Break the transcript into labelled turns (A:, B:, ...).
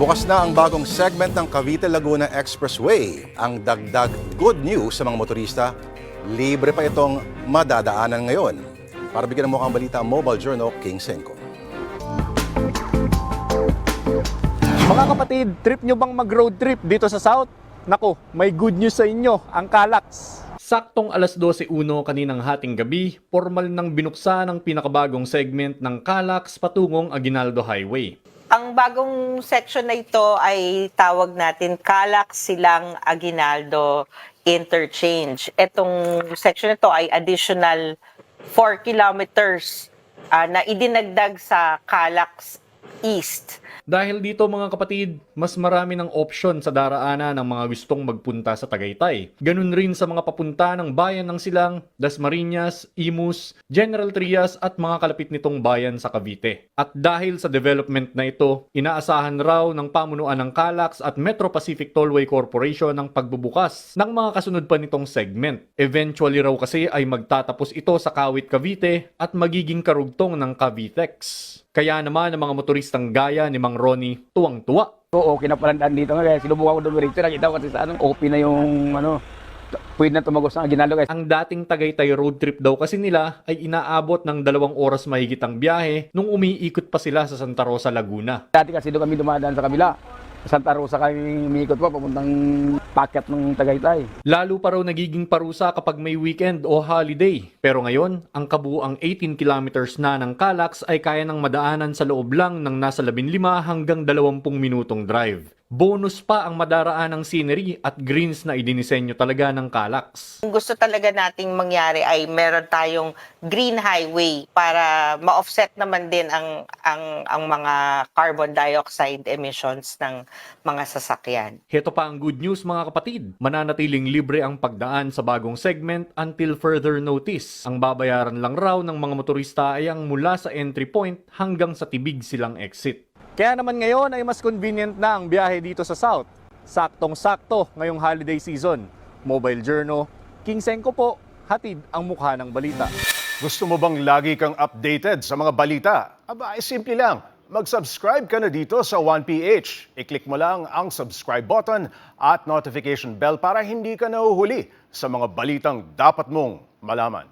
A: Bukas na ang bagong segment ng Cavite Laguna Expressway. Ang dagdag good news sa mga motorista, libre pa itong madadaanan ngayon. Para bigyan ng mukhang balita ang Mobile Journal, King Senko.
B: Mga kapatid, trip nyo bang mag-road trip dito sa South? Nako, may good news sa inyo, ang Calax.
C: Saktong alas 12.01 kaninang hating gabi, formal nang binuksan ang pinakabagong segment ng Calax patungong Aguinaldo Highway.
D: Ang bagong section na ito ay tawag natin Calac Silang Aguinaldo Interchange. Itong section na ito ay additional 4 kilometers ah, na idinagdag sa Calax East.
C: Dahil dito mga kapatid, mas marami ng option sa daraanan ng mga gustong magpunta sa Tagaytay. Ganun rin sa mga papunta ng bayan ng Silang, Dasmariñas, Imus, General Trias at mga kalapit nitong bayan sa Cavite. At dahil sa development na ito, inaasahan raw ng pamunuan ng Calax at Metro Pacific Tollway Corporation ang pagbubukas ng mga kasunod pa nitong segment. Eventually raw kasi ay magtatapos ito sa Kawit Cavite at magiging karugtong ng Cavitex. Kaya naman ang mga motoristang gaya ni Mang Ronnie tuwang-tuwa.
E: Oo, okay na pala dito nga kaya sinubukan ko doon rito. Nakita ko kasi sa ano, okay na yung ano, pwede na tumagos ng Aguinaldo guys.
C: Ang dating Tagaytay road trip daw kasi nila ay inaabot ng dalawang oras mahigit ang biyahe nung umiikot pa sila sa Santa Rosa, Laguna.
E: Dati kasi doon kami dumadaan sa kabila. Sa Santa Rosa kami umikot pa papuntang packet ng Tagaytay.
C: Lalo pa raw nagiging parusa kapag may weekend o holiday. Pero ngayon, ang kabuang 18 kilometers na ng Calax ay kaya ng madaanan sa loob lang ng nasa 15 hanggang 20 minutong drive. Bonus pa ang madaraan ng scenery at greens na idinisenyo talaga ng Calax.
D: Ang gusto talaga nating mangyari ay meron tayong green highway para ma-offset naman din ang ang ang mga carbon dioxide emissions ng mga sasakyan.
C: Heto pa ang good news mga kapatid. Mananatiling libre ang pagdaan sa bagong segment until further notice. Ang babayaran lang raw ng mga motorista ay ang mula sa entry point hanggang sa tibig silang exit.
B: Kaya naman ngayon ay mas convenient na ang biyahe dito sa South. Saktong-sakto ngayong holiday season. Mobile Journal, King Senko po, hatid ang mukha ng balita.
F: Gusto mo bang lagi kang updated sa mga balita? Aba, ay simple lang. Mag-subscribe ka na dito sa 1PH. I-click mo lang ang subscribe button at notification bell para hindi ka nahuhuli sa mga balitang dapat mong malaman.